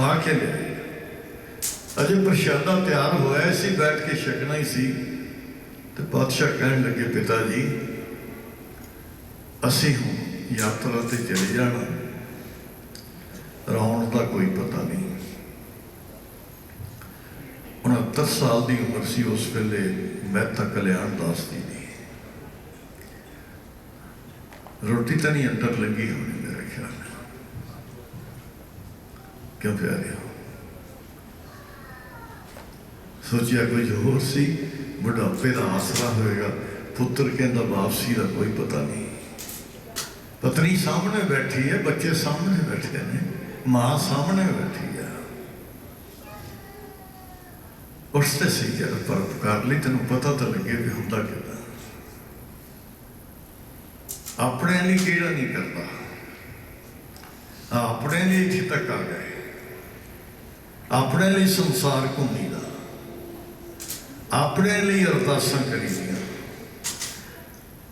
ਖਵਾ ਕੇ ਲਿਆਏ ਅਜੇ ਪ੍ਰਸ਼ਾਦਾ ਤਿਆਰ ਹੋਇਆ ਸੀ ਬੈਠ ਕੇ ਛਕਣਾ ਹੀ ਸੀ ਤੇ ਬਾਦਸ਼ਾਹ ਕਹਿਣ ਲੱਗੇ ਪਿਤਾ ਜੀ ਅਸੀਂ ਹੁਣ ਯਾਤਰਾ ਤੇ ਚਲੇ ਜਾਣਾ ਰੌਣ ਦਾ ਕੋਈ ਪਤਾ ਨਹੀਂ 69 ਸਾਲ ਦੀ ਉਮਰ ਸੀ ਉਸ ਵੇਲੇ ਮਹਿਤਾ ਕਲਿਆਣ ਦਾਸ ਜੀ ਦੀ ਰੋਟੀ ਤਾਂ ਨਹੀਂ ਅੰਦਰ ਲੱਗੀ ਹੋਣੀ ਮੇਰੇ ਖਿਆਲ ਨਾਲ ਕਿਉਂ ਪਿਆਰਿਆ ਸੋਚਿਆ ਕੁਝ ਹੋਰ ਸੀ, ਬੁਢਾਪੇ ਦਾ ਆਸਰਾ ਹੋਏਗਾ, ਪੁੱਤਰ ਕਹਿੰਦਾ ਵਾਪਸੀ ਦਾ ਕੋਈ ਪਤਾ ਨਹੀਂ। ਪਤਨੀ ਸਾਹਮਣੇ ਬੈਠੀ ਹੈ, ਬੱਚੇ ਸਾਹਮਣੇ ਬੈਠੇ ਨੇ, ਮਾਂ ਸਾਹਮਣੇ ਬੈਠੀ ਹੈ ਉਸ ਤੇ ਸਹੀ ਕਰ ਪਰ ਕਰ ਲਈ, ਤੈਨੂੰ ਪਤਾ ਤਾਂ ਲੱਗੇ ਵੀ ਹੁੰਦਾ ਕਿੱਦਾਂ। ਆਪਣੇ ਲਈ ਕਿਹੜਾ ਨਹੀਂ ਕਰਦਾ? ਆਪਣੇ ਲਈ ਇੱਥੇ ਤੱਕ ਆ ਗਿਆ। ਆਪਣੇ ਲਈ ਸੰਸਾਰ ਘੁੰਮੀਦਾ ਆਪਣੇ ਲਈ ਅਰਦਾਸਾਂ ਕਰੀਦੀਆਂ।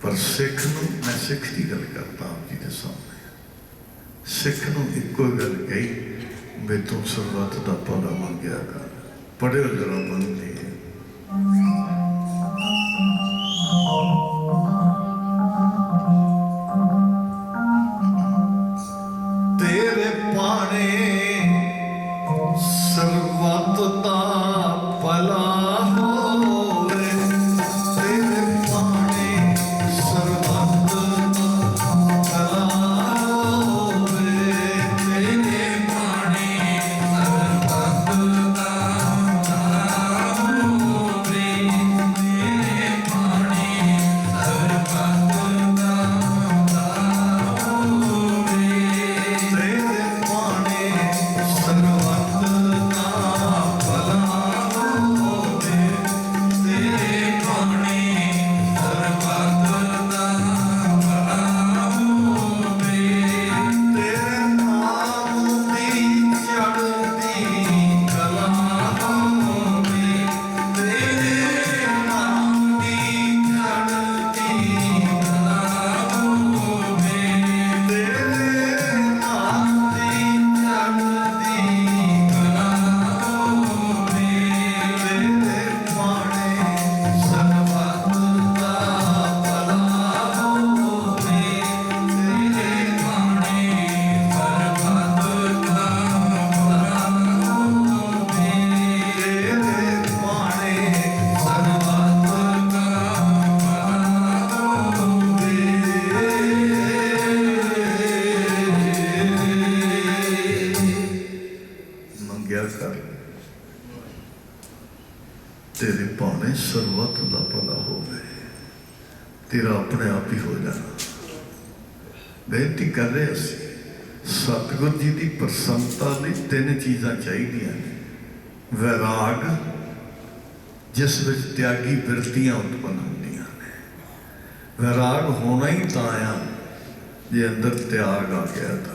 ਪਰ ਸਿੱਖ ਨੂੰ, ਮੈਂ ਸਿੱਖ ਦੀ ਗੱਲ ਕਰਦਾ ਆਪ ਜੀ ਦੇ ਸਾਹਮਣੇ। ਸਿੱਖ ਨੂੰ ਇੱਕੋ ਹੀ ਗੱਲ ਕਹੀ ਮੈਂ ਤੋਂ ਸਰਬੱਤ ਦਾ ਭਲਾ ਮੰਗਿਆ ਕਰ। ਪੜਿਓ ਜਰਾ ਬੰਦੇ ਤੇਰੇ ਭਾਣੇ ਸਰਬੱਤ ਦਾ ਭਲਾ ਹੋਵੇ। ਤੇਰਾ ਆਪਣੇ ਆਪ ਹੀ ਹੋ ਜਾਣਾ। ਬੇਨਤੀ ਕਰ ਰਹੇ ਅਸੀਂ, ਸਤਿਗੁਰ ਜੀ ਦੀ ਪ੍ਰਸੰਨਤਾ ਲਈ ਤਿੰਨ ਚੀਜ਼ਾਂ ਚਾਹੀਦੀਆਂ ਨੇ। ਵਿਰਾਗ, ਜਿਸ ਵਿੱਚ ਤਿਆਗੀ ਬਿਰਤੀਆਂ ਉਤਪੰਨ ਹੁੰਦੀਆਂ ਨੇ। ਵਿਰਾਗ ਹੋਣਾ ਹੀ ਤਾਂ ਆ, ਜੇ ਅੰਦਰ ਤਿਆਗ ਆ ਗਿਆ ਤਾਂ।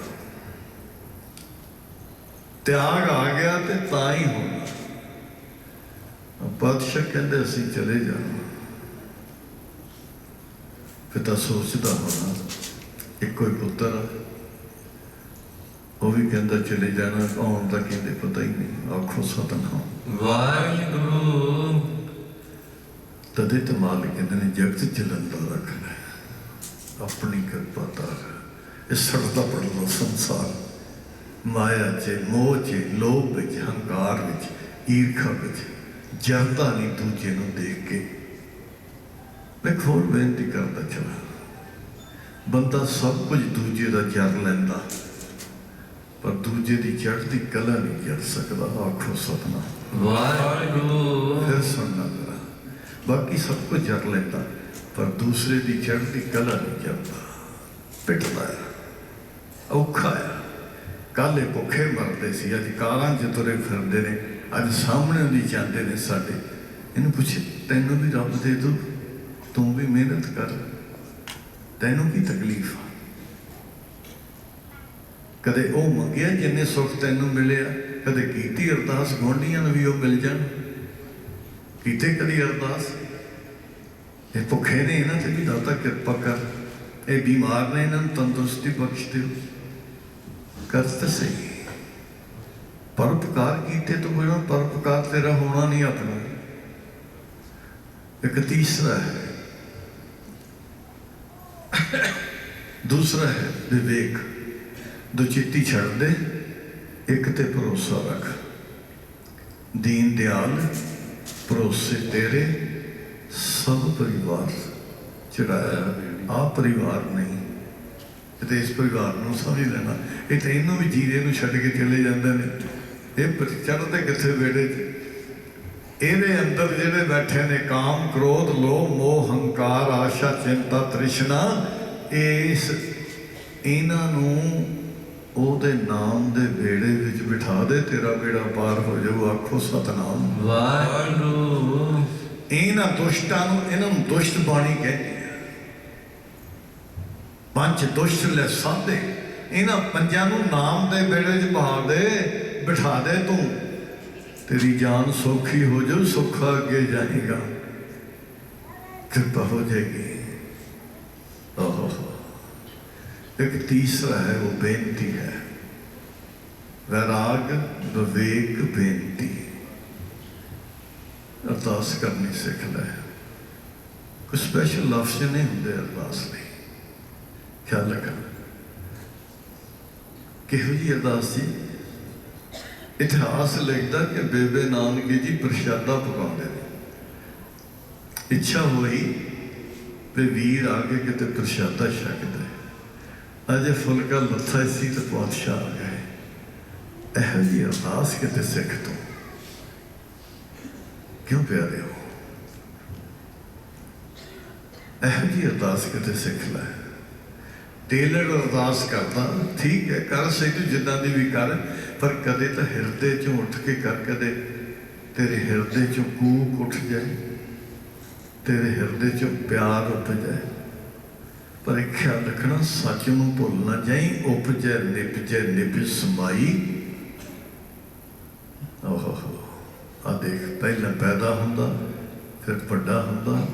ਤਿਆਗ ਆ ਗਿਆ ਤੇ ਤਾਂ ਹੀ ਹੋਣਾ। ਬਾਦਸ਼ਾਹ ਕਹਿੰਦੇ ਅਸੀਂ ਚਲੇ ਜਾਣਾ ਪਿਤਾ ਸੋਚਦਾ ਹੋਣਾ ਇੱਕੋ ਹੀ ਪੁੱਤਰ। ਉਹ ਵੀ ਕਹਿੰਦਾ ਚਲੇ ਜਾਣਾ ਆਉਣ ਦਾ ਕਹਿੰਦੇ ਪਤਾ ਹੀ ਨਹੀਂ ਆਖੋ ਸਤਨਾਮ ਵਾਹਿਗੁਰੂ ਤਦੇ ਤੇ ਮਾਲਕ ਕਹਿੰਦੇ ਨੇ ਜਗਤ ਜਲੰਦਾ ਰੱਖਣਾ। ਆਪਣੀ ਕਿਰਪਾ ਦਾ ਇਹ ਸੜਦਾ ਪੜਦਾ ਸੰਸਾਰ ਮਾਇਆ ਚ ਮੋਹ ਚ ਲੋਭ ਵਿੱਚ ਹੰਕਾਰ ਵਿੱਚ ਈਰਖਾ ਵਿੱਚ ਜਰਦਾ ਨਹੀਂ ਦੂਜੇ ਨੂੰ ਦੇਖ ਕੇ। ਮੈਂ ਹੋਰ ਬੇਨਤੀ ਕਰਦਾ ਚਲਾ। ਬੰਦਾ ਸਭ ਕੁਝ ਦੂਜੇ ਦਾ ਜਰ ਲੈਂਦਾ। ਪਰ ਦੂਜੇ ਦੀ ਚੜ੍ਹਦੀ ਕਲਾ ਨਹੀਂ ਜਰ ਸਕਦਾ ਆਖੋ ਸਤਨਾਮ। ਵਾਹਿਗੁਰੂ। ਫਿਰ ਸੁਣਨਾ ਜਰਾ। ਬਾਕੀ ਸਭ ਕੁਝ ਜਰ ਲੈਂਦਾ ਪਰ ਦੂਸਰੇ ਦੀ ਚੜ੍ਹਦੀ ਕਲਾ ਨਹੀਂ ਜਰਦਾ। ਪਿੱਟਦਾ ਹੈ। ਔਖਾ ਹੈ। ਕਾਲੇ ਭੁੱਖੇ ਮਰਦੇ ਸੀ ਅੱਜ ਕਾਰਾਂ 'ਚ ਤੁਰੇ ਫਿਰਦੇ ਨੇ। ਅੱਜ ਸਾਹਮਣੇ ਦੀ ਜਾਂਦੇ ਨੇ ਸਾਡੇ। ਇਹਨੂੰ ਪੁੱਛੇ, ਤੈਨੂੰ ਵੀ ਰੱਬ ਦੇ ਦੂ, ਤੂੰ ਵੀ ਮਿਹਨਤ ਕਰ। ਤੈਨੂੰ ਕੀ ਤਕਲੀਫ ਆ? ਕਦੇ ਉਹ ਮੰਗਿਆ ਜਿੰਨੇ ਸੁੱਖ ਤੈਨੂੰ ਮਿਲਿਆ ਕਦੇ ਕੀਤੀ ਅਰਦਾਸ, ਗੋਂਡੀਆਂ ਨੂੰ ਵੀ ਉਹ ਮਿਲ ਜਾਣ। ਕੀਤੇ ਕਦੀ ਅਰਦਾਸ? ਇਹ ਭੁੱਖੇ ਨੇ ਇਹਨਾਂ ਤੇ ਵੀ ਦਾਤਾ ਕਿਰਪਾ ਕਰ। ਇਹ ਬਿਮਾਰ ਨੇ ਇਹਨਾਂ ਨੂੰ ਤੰਦਰੁਸਤੀ ਬਖਸ਼ ਦਿਓ। ਕਰ ਤਾਂ ਸਹੀ ਪਰਉਪਕਾਰ ਕੀਤੇ ਤੋਂ ਬਿਨਾਂ ਪਰਉਪਕਾਰ ਤੇਰਾ ਹੋਣਾ ਨਹੀਂ ਆਪਣਾ। ਇੱਕ ਤੀਸਰਾ ਹੈ। ਦੂਸਰਾ ਹੈ ਵਿਵੇਕ। ਦੁਚਿੱਤੀ ਛੱਡ ਦੇ, ਇੱਕ ਤੇ ਭਰੋਸਾ ਰੱਖ। ਦੀਨ ਦਿਆਲ, ਭਰੋਸੇ ਤੇਰੇ, ਸਭ ਪਰਿਵਾਰ ਚੜਾਇਆ ਆ ਪਰਿਵਾਰ ਨਹੀਂ। ਤੇ ਇਸ ਪਰਿਵਾਰ ਨੂੰ ਸਮਝ ਲੈਣਾ। ਇਹ ਤਾਂ ਇਹਨੂੰ ਵੀ ਜੀਰੇ ਨੂੰ ਛੱਡ ਕੇ ਚਲੇ ਜਾਂਦੇ ਨੇ। ਇਹ ਚੜ੍ਹਦੇ ਕਿੱਥੇ ਵੇੜੇ 'ਚ? ਇਹਦੇ ਅੰਦਰ ਜਿਹੜੇ ਬੈਠੇ ਨੇ ਕਾਮ ਕ੍ਰੋਧ ਲੋਭ ਮੋਹ ਹੰਕਾਰ ਆਸ਼ਾ ਚਿੰਤਾ ਤ੍ਰਿਸ਼ਨਾ ਇਸ ਇਹਨਾਂ ਨੂੰ ਉਹਦੇ ਨਾਮ ਦੇ ਵੇੜੇ ਵਿੱਚ ਬਿਠਾ ਦੇ ਤੇਰਾ ਬੇੜਾ ਪਾਰ ਹੋ ਜਾਊ ਆਖੋ ਸਤਨਾਮ। ਵਾਹਿਗੁਰੂ। ਇਹਨਾਂ ਦੁਸ਼ਟਾਂ ਨੂੰ ਇਹਨਾਂ ਨੂੰ ਦੁਸ਼ਟ ਬਾਣੀ ਕਹਿੰਦੇ ਆ। ਪੰਜ ਦੁਸ਼ਟ ਲੈ ਸਾਧੇ। ਇਹਨਾਂ ਪੰਜਾਂ ਨੂੰ ਨਾਮ ਦੇ ਬੇੜੇ 'ਚ ਬਹਾ ਦੇ ਬਿਠਾ ਦੇ ਤੂੰ। ਤੇਰੀ ਜਾਨ ਸੌਖੀ ਹੋ ਜਾਊ, ਸੁੱਖਾ ਅੱਗੇ ਜਾਏਗਾ। ਕਿਰਪਾ ਹੋ ਜਾਏਗੀ। ਓਹੋ। ਇੱਕ ਤੀਸਰਾ ਹੈ, ਉਹ ਬੇਨਤੀ ਹੈ। ਵੈਰਾਗ ਵਿਵੇਕ ਬੇਨਤੀ। ਅਰਦਾਸ ਕਰਨੀ ਸਿੱਖ ਲੈ। ਕੋਈ ਸਪੈਸ਼ਲ ਲਫ਼ਜ਼ ਨਹੀਂ ਹੁੰਦੇ ਅਰਦਾਸ ਲਈ। ਖਿਆਲ ਰੱਖਣਾ। ਕਿਹੋ ਜੀ ਅਰਦਾਸ ਜੀ ਇਤਿਹਾਸ ਲਿਖਦਾ ਕਿ ਬੇਬੇ ਨਾਨਕੀ ਜੀ ਪ੍ਰਸ਼ਾਦਾ ਪਕਾਉਂਦੇ ਨੇ। ਇੱਛਾ ਹੋਈ ਵੀ ਵੀਰ ਆ ਕੇ ਕਿਤੇ ਪ੍ਰਸ਼ਾਦਾ ਛਕਦਾ ਅਜੇ ਫੁਲਕਾ ਲੱਥਾ ਸੀ ਤੇ ਪਾਤਸ਼ਾਹ ਆ ਗਏ। ਇਹੋ ਜੀ ਅਰਦਾਸ ਕਿਤੇ ਸਿੱਖ ਤੋਂ? ਕਿਉਂ ਪਿਆਰੇ ਹੋ? ਇਹੋ ਜੀ ਅਰਦਾਸ ਕਿਤੇ ਸਿੱਖ ਲੈ। ਟੇਲਰ ਅਰਦਾਸ ਕਰਦਾ, ਠੀਕ ਹੈ, ਕਰ ਸਕ ਜਿੱਦਾਂ ਦੀ ਵੀ ਕਰ। ਪਰ ਕਦੇ ਤਾਂ ਹਿਰਦੇ ਚੋਂ ਉੱਠ ਕੇ ਕਰ ਕਦੇ ਤੇਰੇ ਹਿਰਦੇ ਚੋਂ ਕੂਕ ਉੱਠ ਜਾਏ, ਤੇਰੇ ਹਿਰਦੇ ਚੋਂ ਪਿਆਰ ਉੱਠ ਜਾਏ। ਪਰ ਇੱਕ ਖਿਆਲ ਰੱਖਣਾ, ਸੱਚ ਨੂੰ ਭੁੱਲ ਨਾ ਜਾਈ, ਉਪਜੈ ਨਿਪਜੈ ਨਿਪ ਸਮਾਈ। ਓਹੋ ਆ ਦੇਖ, ਪਹਿਲਾਂ ਪੈਦਾ ਹੁੰਦਾ, ਫਿਰ ਵੱਡਾ ਹੁੰਦਾ,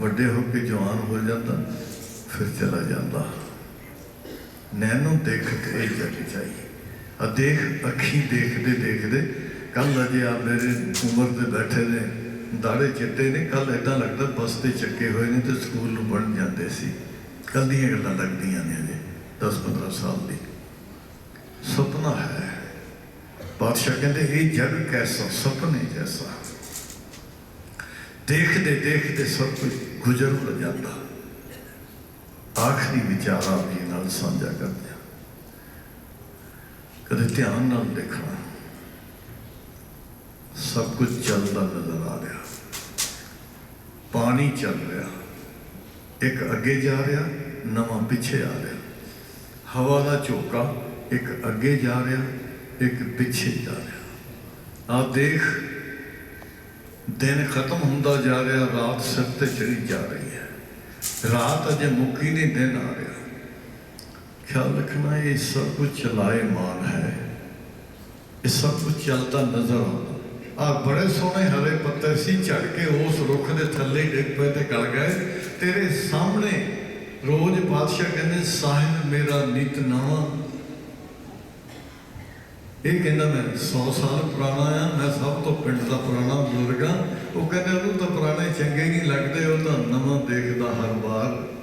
ਵੱਡੇ ਹੋ ਕੇ ਜਵਾਨ ਹੋ ਜਾਂਦਾ, ਫਿਰ ਚਲਾ ਜਾਂਦਾ। ਨੈਣੋਂ ਦੇਖ ਕੇ ਇਹ ਜਾਈ। ਦੇਖ, ਅੱਖੀ ਦੇਖਦੇ ਦੇਖਦੇ ਕੱਲ ਅਜੇ ਆ ਮੇਰੇ ਉਮਰ ਦੇ ਬੈਠੇ ਨੇ ਦਾੜੇ ਚਿੱਟੇ ਨੇ ਕੱਲ ਏਦਾਂ ਲੱਗਦਾ ਬਸ ਤੇ ਚੱਕੇ ਹੋਏ ਨੇ ਤੇ ਸਕੂਲ ਨੂੰ ਪੜਨ ਜਾਂਦੇ ਸੀ। ਕੱਲ ਦੀਆਂ ਗੱਲਾਂ ਲੱਗਦੀਆਂ ਨੇ ਅਜੇ 10 15 ਸਾਲ ਦੀ। ਸੁਪਨਾ ਹੈ। ਪਾਤਸ਼ਾਹ ਕਹਿੰਦੇ, ਇਹ ਜਗ ਕੈਸਾ, ਸੁਪਨੇ ਜੈਸਾ। ਦੇਖਦੇ ਦੇਖਦੇ ਸਭ ਕੁਝ ਗੁਜ਼ਰ ਹੋ ਜਾਂਦਾ। ਆਖਰੀ ਵਿਚਾਰ ਆਪ ਜੀ ਨਾਲ ਸਾਂਝਾ ਕਰਦੇ। ਕਦੇ ਧਿਆਨ ਨਾਲ ਦੇਖਣਾ। ਸਭ ਕੁਝ ਚੱਲਦਾ ਨਜ਼ਰ ਆ ਰਿਹਾ। ਪਾਣੀ ਚੱਲ ਰਿਹਾ। ਇੱਕ ਅੱਗੇ ਜਾ ਰਿਹਾ, ਨਵਾਂ ਪਿੱਛੇ ਆ ਰਿਹਾ। ਹਵਾ ਦਾ ਝੋਕਾ, ਇੱਕ ਅੱਗੇ ਜਾ ਰਿਹਾ, ਇੱਕ ਪਿੱਛੇ ਜਾ ਰਿਹਾ। ਆ ਦੇਖ, ਦਿਨ ਖਤਮ ਹੁੰਦਾ ਜਾ ਰਿਹਾ, ਰਾਤ ਸਿਰ ਤੇ ਚੜੀ ਜਾ ਰਹੀ ਹੈ। ਰਾਤ ਅਜੇ ਮੁੱਕੀ ਨਹੀਂ, ਦਿਨ ਆ ਰਿਹਾ। ਖਿਆਲ ਰੱਖਣਾ ਇਹ ਸਭ ਕੁਝ ਚਲਾਏ ਮਾਨ ਹੈ। ਇਹ ਸਭ ਕੁਝ ਚੱਲਦਾ ਨਜ਼ਰ ਆਉਂਦਾ। ਆ ਬੜੇ ਸੋਹਣੇ ਹਰੇ ਪੱਤੇ ਸੀ ਝੜ ਕੇ ਉਸ ਰੁੱਖ ਦੇ ਥੱਲੇ ਹੀ ਡਿੱਗ ਪਏ ਤੇ ਗਲ ਗਏ। ਤੇਰੇ ਸਾਹਮਣੇ ਰੋਜ਼ ਪਾਤਸ਼ਾਹ ਕਹਿੰਦੇ ਸਾਹਿਬ ਮੇਰਾ ਨਿਤ ਨਵਾਂ। ਇਹ ਕਹਿੰਦਾ, ਮੈਂ 100 ਸਾਲ ਪੁਰਾਣਾ ਆ, ਮੈਂ ਸਭ ਤੋਂ ਪਿੰਡ ਦਾ ਪੁਰਾਣਾ ਬਜ਼ੁਰਗ ਆ। ਉਹ ਕਹਿੰਦੇ, ਉਹਨੂੰ ਤਾਂ ਪੁਰਾਣੇ ਚੰਗੇ ਨਹੀਂ ਲੱਗਦੇ, ਉਹ ਤਾਂ ਨਵਾਂ ਦੇਖਦਾ ਹਰ ਵਾਰ।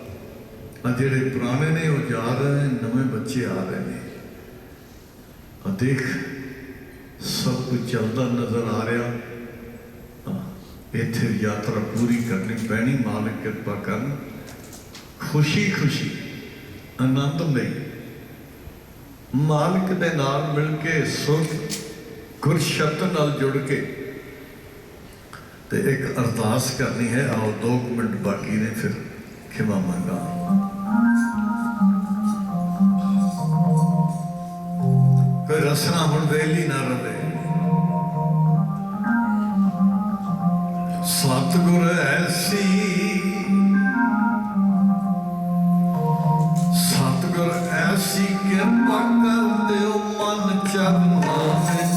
ਆ ਜਿਹੜੇ ਪੁਰਾਣੇ ਨੇ, ਉਹ ਜਾ ਰਹੇ ਨੇ ਨਵੇਂ ਬੱਚੇ ਆ ਰਹੇ ਨੇ ਆ ਦੇਖ, ਸਭ ਕੁਝ ਚੱਲਦਾ ਨਜ਼ਰ ਆ ਰਿਹਾ। ਇੱਥੇ ਯਾਤਰਾ ਪੂਰੀ ਕਰਨੀ ਪੈਣੀ, ਮਾਲਕ ਕਿਰਪਾ ਕਰਨ। ਖੁਸ਼ੀ ਖੁਸ਼ੀ, ਆਨੰਦ ਲਈ। ਮਾਲਕ ਦੇ ਨਾਲ ਮਿਲ ਕੇ ਸੁਰ ਗੁਰਸ਼ਬਦ ਨਾਲ ਜੁੜ ਕੇ। ਤੇ ਇੱਕ ਅਰਦਾਸ ਕਰਨੀ ਹੈ, ਆਓ 2 ਮਿੰਟ ਬਾਕੀ ਨੇ, ਫਿਰ ਖਿਮਾ ਮੰਗਾ। ਕੋਈ ਰਸਨਾ ਹੁਣ ਵੇਲੀ ਨਾ ਰਵੇ। ਸਤਿਗੁਰ ਐਸੀ ਸਤਿਗੁਰ ਐਸੀ ਕਿਰਪਾ ਕਰ ਦਿਓ ਮਨ ਚਰਨਾਂ ਵਿੱਚ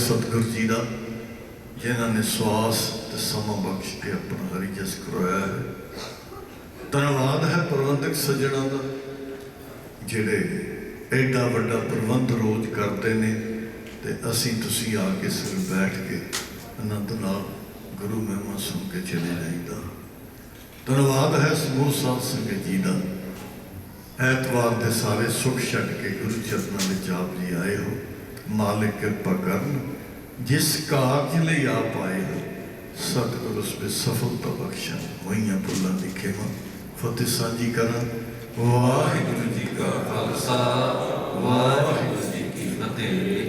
ਸਤਿਗੁਰ ਜੀ ਦਾ, ਜਿਨ੍ਹਾਂ ਨੇ ਸਵਾਸ ਤੇ ਸਮਾਂ ਬਖਸ਼ ਕੇ ਆਪਣਾ ਹਰੀ ਜਸ ਕਰਵਾਇਆ ਹੈ। ਧੰਨਵਾਦ ਹੈ ਪ੍ਰਬੰਧਕ ਸੱਜਣਾ ਦਾ, ਜਿਹੜੇ ਐਡਾ ਵੱਡਾ ਪ੍ਰਬੰਧ ਰੋਜ਼ ਕਰਦੇ ਨੇ ਤੇ ਅਸੀਂ ਤੁਸੀਂ ਆ ਕੇ ਸਿਰ ਬੈਠ ਕੇ ਅਨੰਦ ਨਾਲ ਗੁਰੂ ਮਹਿਮਾ ਸੁਣ ਕੇ ਚਲੇ ਜਾਈਦਾ। ਧੰਨਵਾਦ ਹੈ ਸਮੂਹ ਸਾਧ ਸੰਗਤ ਜੀ ਦਾ। ਐਤਵਾਰ ਦੇ ਸਾਰੇ ਸੁੱਖ ਛੱਡ ਕੇ ਗੁਰੂ ਚਰਨਾਂ ਵਿੱਚ ਆਪ ਜੀ ਆਏ ਹੋ। ਮਾਲਿਕ ਕਿਰਪਾ ਕਰਨ, ਜਿਸ ਕਾਰਜ ਲਈ ਆਪ ਆਏ ਹੋ, ਸਤਿਗੁਰ ਉਸ ਵਿੱਚ ਸਫਲਤਾ ਬਖਸ਼ਣ ਹੋਈਆਂ ਭੁੱਲਾਂ ਦੀ ਖੇਮਾ, ਫਤਿਹ ਸਾਂਝੀ ਕਰਨ। ਵਾਹਿਗੁਰੂ ਜੀ ਕਾ ਖਾਲਸਾ, ਵਾਹਿਗੁਰੂ ਜੀ ਕੀ ਫਤਿਹ।